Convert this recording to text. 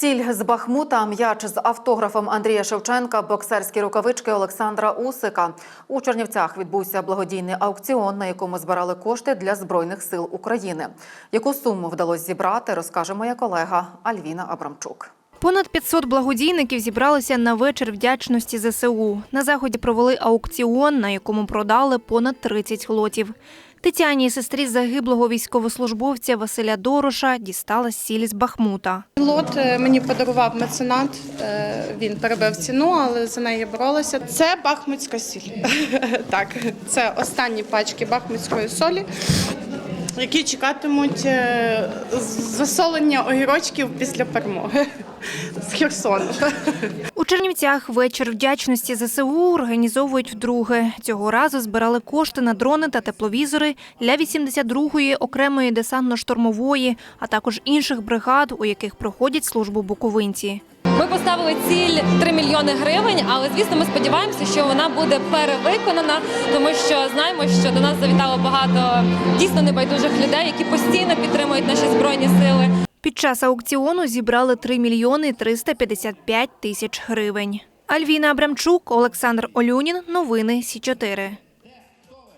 Сіль з Бахмута, м'яч з автографом Андрія Шевченка, боксерські рукавички Олександра Усика. У Чернівцях відбувся благодійний аукціон, на якому збирали кошти для Збройних сил України. Яку суму вдалося зібрати, розкаже моя колега Альвіна Абрамчук. Понад 500 благодійників зібралися на вечір вдячності ЗСУ. На заході провели аукціон, на якому продали понад 30 лотів. Тетяні, сестрі загиблого військовослужбовця Василя Дороша, дістала сіль з Бахмута. Лот е, мені подарував меценат. е, Він перебив ціну, але за неї боролася. Це бахмутська сіль. Так, це останні пачки бахмутської солі, які чекатимуть е, засолення огірочків після перемоги з Херсону. Чернівцях вечір вдячності ЗСУ організовують вдруге. Цього разу збирали кошти на дрони та тепловізори для 82-ї окремої десантно-штурмової, а також інших бригад, у яких проходять службу буковинці. Ми поставили ціль 3 мільйони гривень, але звісно, ми сподіваємося, що вона буде перевиконана, тому що знаємо, що до нас завітало багато дійсно небайдужих людей, які постійно підтримують наші збройні сили. Під час аукціону зібрали 3 мільйони 355 тисяч гривень. Альвіна Абрамчук, Олександр Олюнін. Новини Сі 4